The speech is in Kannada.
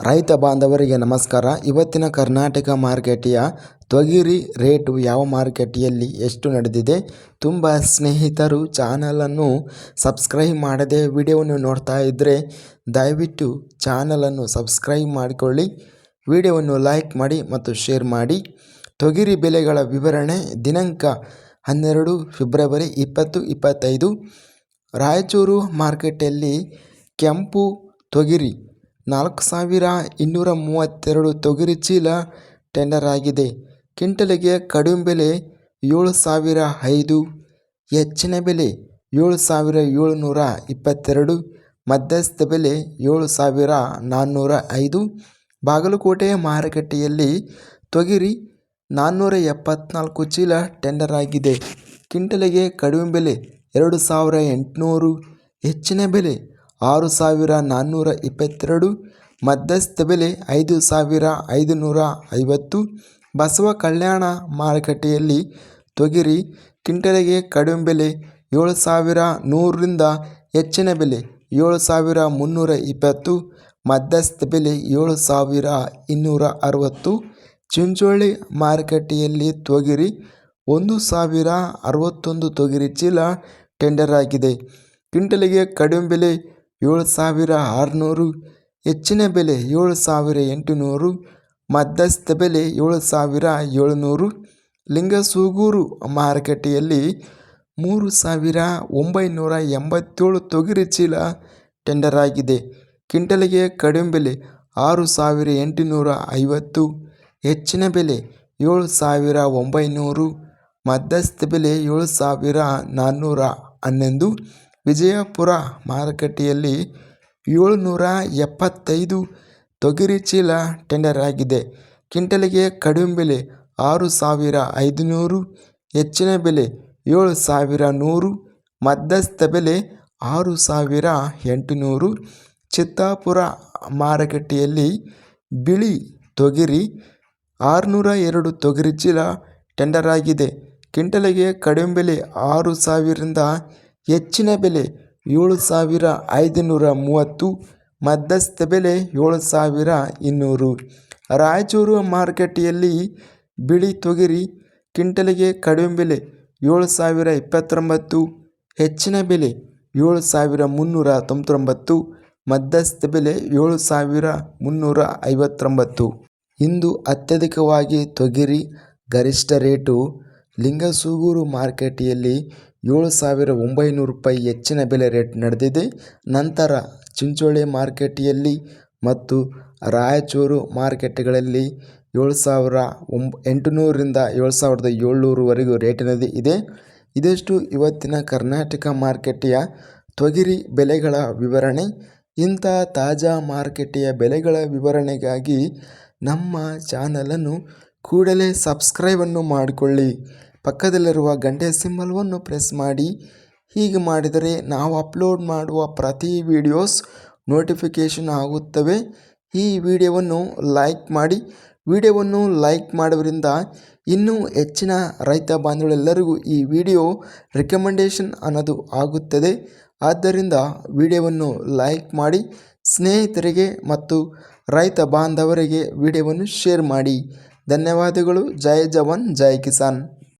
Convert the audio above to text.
ರೈತ ಬಾಂಧವರಿಗೆ ನಮಸ್ಕಾರ. ಇವತ್ತಿನ ಕರ್ನಾಟಕ ಮಾರ್ಕೆಟಿಯ ತೊಗರಿ ರೇಟು ಯಾವ ಮಾರುಕಟ್ಟೆಯಲ್ಲಿ ಎಷ್ಟು ನಡೆದಿದೆ ತುಂಬ ಸ್ನೇಹಿತರು ಚಾನಲನ್ನು ಸಬ್ಸ್ಕ್ರೈಬ್ ಮಾಡದೆ ವಿಡಿಯೋವನ್ನು ನೋಡ್ತಾ ಇದ್ದರೆ ದಯವಿಟ್ಟು ಚಾನಲನ್ನು ಸಬ್ಸ್ಕ್ರೈಬ್ ಮಾಡಿಕೊಳ್ಳಿ. ವಿಡಿಯೋವನ್ನು ಲೈಕ್ ಮಾಡಿ ಮತ್ತು ಶೇರ್ ಮಾಡಿ. ತೊಗರಿ ಬೆಲೆಗಳ ವಿವರಣೆ ದಿನಾಂಕ ಹನ್ನೆರಡು ಫೆಬ್ರವರಿ ಇಪ್ಪತ್ತು ಇಪ್ಪತ್ತೈದು. ರಾಯಚೂರು ಮಾರ್ಕೆಟಲ್ಲಿ ಕೆಂಪು ತೊಗರಿ ನಾಲ್ಕು ಸಾವಿರ ಇನ್ನೂರ ಮೂವತ್ತೆರಡು ತೊಗರಿ ಚೀಲ ಟೆಂಡರ್ ಆಗಿದೆ. ಕ್ವಿಂಟಲಿಗೆ ಕಡಿಮೆ ಬೆಲೆ ಏಳು ಸಾವಿರ ಐದು, ಹೆಚ್ಚಿನ ಬೆಲೆ ಏಳು ಸಾವಿರ ಏಳುನೂರ ಇಪ್ಪತ್ತೆರಡು, ಮಧ್ಯಸ್ಥ ಬೆಲೆ ಏಳು ಸಾವಿರ ನಾನ್ನೂರ ಐದು. ಬಾಗಲಕೋಟೆ ಮಾರುಕಟ್ಟೆಯಲ್ಲಿ ತೊಗರಿ ನಾನ್ನೂರ ಎಪ್ಪತ್ನಾಲ್ಕು ಚೀಲ ಟೆಂಡರ್ ಆಗಿದೆ. ಕ್ವಿಂಟಲಿಗೆ ಕಡಿಮೆ ಬೆಲೆ ಎರಡು ಸಾವಿರ ಎಂಟುನೂರು, ಹೆಚ್ಚಿನ ಬೆಲೆ ಆರು ಸಾವಿರ ನಾನ್ನೂರ ಇಪ್ಪತ್ತೆರಡು, ಮಧ್ಯಸ್ಥ ಬೆಲೆ ಐದು ಸಾವಿರ ಐದುನೂರ ಐವತ್ತು. ಬಸವ ಕಲ್ಯಾಣ ಮಾರುಕಟ್ಟೆಯಲ್ಲಿ ತೊಗರಿ ಕ್ವಿಂಟಲಿಗೆ ಕಡಿಮೆ ಬೆಲೆ ಏಳು ಸಾವಿರ ನೂರರಿಂದ ಹೆಚ್ಚಿನ ಬೆಲೆ ಏಳು ಸಾವಿರ ಮುನ್ನೂರ ಇಪ್ಪತ್ತು. ಮಧ್ಯಸ್ಥ ಬೆಲೆ ಏಳು ಸಾವಿರ ಇನ್ನೂರ ಅರವತ್ತು. ಚಿಂಚೋಳಿ ಮಾರುಕಟ್ಟೆಯಲ್ಲಿ ತೊಗರಿ ಒಂದು ಸಾವಿರ ಅರವತ್ತೊಂದು ತೊಗರಿ ಚೀಲ ಟೆಂಡರ್ ಆಗಿದೆ. ಕ್ವಿಂಟಲಿಗೆ ಕಡಿಮೆ ಬೆಲೆ ಏಳು ಸಾವಿರ ಆರುನೂರು, ಹೆಚ್ಚಿನ ಬೆಲೆ ಏಳು ಸಾವಿರ ಎಂಟುನೂರು, ಮಧ್ಯಸ್ಥ ಬೆಲೆ ಏಳು ಸಾವಿರ ಏಳುನೂರು. ಲಿಂಗಸೂಗೂರು ಮಾರುಕಟ್ಟೆಯಲ್ಲಿ ಮೂರು ಸಾವಿರ ಒಂಬೈನೂರ ಎಂಬತ್ತೇಳು ತೊಗರಿ ಚೀಲ ಟೆಂಡರ್ ಆಗಿದೆ. ಕ್ವಿಂಟಲ್ಗೆ ಕಡಿಮೆ ಬೆಲೆ ಆರು ಸಾವಿರ ಎಂಟುನೂರ ಐವತ್ತು, ಹೆಚ್ಚಿನ ಬೆಲೆ ಏಳು ಸಾವಿರ ಒಂಬೈನೂರು, ಮಧ್ಯಸ್ಥ ಬೆಲೆ ಏಳು ಸಾವಿರ ನಾನ್ನೂರ ಹನ್ನೊಂದು. ವಿಜಯಪುರ ಮಾರುಕಟ್ಟೆಯಲ್ಲಿ ಏಳುನೂರ ಎಪ್ಪತ್ತೈದು ತೊಗರಿ ಚೀಲ ಟೆಂಡರ್ ಆಗಿದೆ. ಕ್ವಿಂಟಲಿಗೆ ಕಡಿಮೆ ಬೆಲೆ ಆರು ಸಾವಿರ ಐದುನೂರು, ಹೆಚ್ಚಿನ ಬೆಲೆ ಏಳು ಸಾವಿರ ನೂರು, ಮಧ್ಯಸ್ಥ ಬೆಲೆ ಆರು ಸಾವಿರ ಎಂಟುನೂರು. ಚಿತ್ತಾಪುರ ಮಾರುಕಟ್ಟೆಯಲ್ಲಿ ಬಿಳಿ ತೊಗರಿ, ಆರುನೂರ ಎರಡು ತೊಗರಿ ಚೀಲ ಟೆಂಡರ್ ಆಗಿದೆ. ಕ್ವಿಂಟಲಿಗೆ ಕಡಿಮೆ ಬೆಲೆ ಆರು ಸಾವಿರದಿಂದ ಹೆಚ್ಚಿನ ಬೆಲೆ ಏಳು ಸಾವಿರ ಐದುನೂರ ಮೂವತ್ತು ಮಧ್ಯಸ್ಥ ಬೆಲೆ ಏಳು ಸಾವಿರ ಇನ್ನೂರು ರಾಯಚೂರು ಮಾರುಕಟ್ಟೆಯಲ್ಲಿ ಬಿಳಿ ತೊಗರಿ ಕ್ವಿಂಟಲಿಗೆ ಕಡಿಮೆ ಬೆಲೆ ಏಳು ಸಾವಿರ ಇಪ್ಪತ್ತೊಂಬತ್ತು ಹೆಚ್ಚಿನ ಬೆಲೆ ಏಳು ಸಾವಿರ ಮುನ್ನೂರ ತೊಂಬತ್ತೊಂಬತ್ತು ಮಧ್ಯಸ್ಥ ಬೆಲೆ ಏಳು ಸಾವಿರ ಮುನ್ನೂರ ಐವತ್ತೊಂಬತ್ತು ಇಂದು ಅತ್ಯಧಿಕವಾಗಿ ತೊಗರಿ ಗರಿಷ್ಠ ರೇಟು ಲಿಂಗಸೂಗೂರು ಮಾರುಕಟ್ಟೆಯಲ್ಲಿ ಏಳು ಸಾವಿರ ಒಂಬೈನೂರು ರೂಪಾಯಿ ಹೆಚ್ಚಿನ ಬೆಲೆ ರೇಟ್ ನಡೆದಿದೆ. ನಂತರ ಚಿಂಚೋಳಿ ಮಾರ್ಕೆಟಿಯಲ್ಲಿ ಮತ್ತು ರಾಯಚೂರು ಮಾರ್ಕೆಟ್ಗಳಲ್ಲಿ ಏಳು ಸಾವಿರ ಒಂಬ ಎಂಟುನೂರರಿಂದ ಏಳು ಸಾವಿರದ ಏಳ್ನೂರವರೆಗೂ ರೇಟಿನದು ಇದೆ. ಇದೆಷ್ಟು ಇವತ್ತಿನ ಕರ್ನಾಟಕ ಮಾರ್ಕೆಟಿಯ ತೊಗರಿ ಬೆಲೆಗಳ ವಿವರಣೆ. ಇಂಥ ತಾಜಾ ಮಾರುಕಟ್ಟೆಯ ಬೆಲೆಗಳ ವಿವರಣೆಗಾಗಿ ನಮ್ಮ ಚಾನಲನ್ನು ಕೂಡಲೇ ಸಬ್ಸ್ಕ್ರೈಬನ್ನು ಮಾಡಿಕೊಳ್ಳಿ. ಪಕ್ಕದಲ್ಲಿರುವ ಗಂಟೆ ಸಿಂಬಲ್ವನ್ನು ಪ್ರೆಸ್ ಮಾಡಿ. ಹೀಗೆ ಮಾಡಿದರೆ ನಾವು ಅಪ್ಲೋಡ್ ಮಾಡುವ ಪ್ರತಿ ವಿಡಿಯೋಸ್ ನೋಟಿಫಿಕೇಷನ್ ಆಗುತ್ತವೆ. ಈ ವಿಡಿಯೋವನ್ನು ಲೈಕ್ ಮಾಡಿ. ವಿಡಿಯೋವನ್ನು ಲೈಕ್ ಮಾಡೋದ್ರಿಂದ ಇನ್ನೂ ಹೆಚ್ಚಿನ ರೈತ ಬಾಂಧವರೆಲ್ಲರಿಗೂ ಈ ವಿಡಿಯೋ ರೆಕಮೆಂಡೇಷನ್ ಅನ್ನೋದು ಆಗುತ್ತದೆ. ಆದ್ದರಿಂದ ವಿಡಿಯೋವನ್ನು ಲೈಕ್ ಮಾಡಿ. ಸ್ನೇಹಿತರಿಗೆ ಮತ್ತು ರೈತ ಬಾಂಧವರಿಗೆ ವಿಡಿಯೋವನ್ನು ಶೇರ್ ಮಾಡಿ. ಧನ್ಯವಾದಗಳು. ಜೈ ಜವಾನ್. ಜೈ ಕಿಸಾನ್.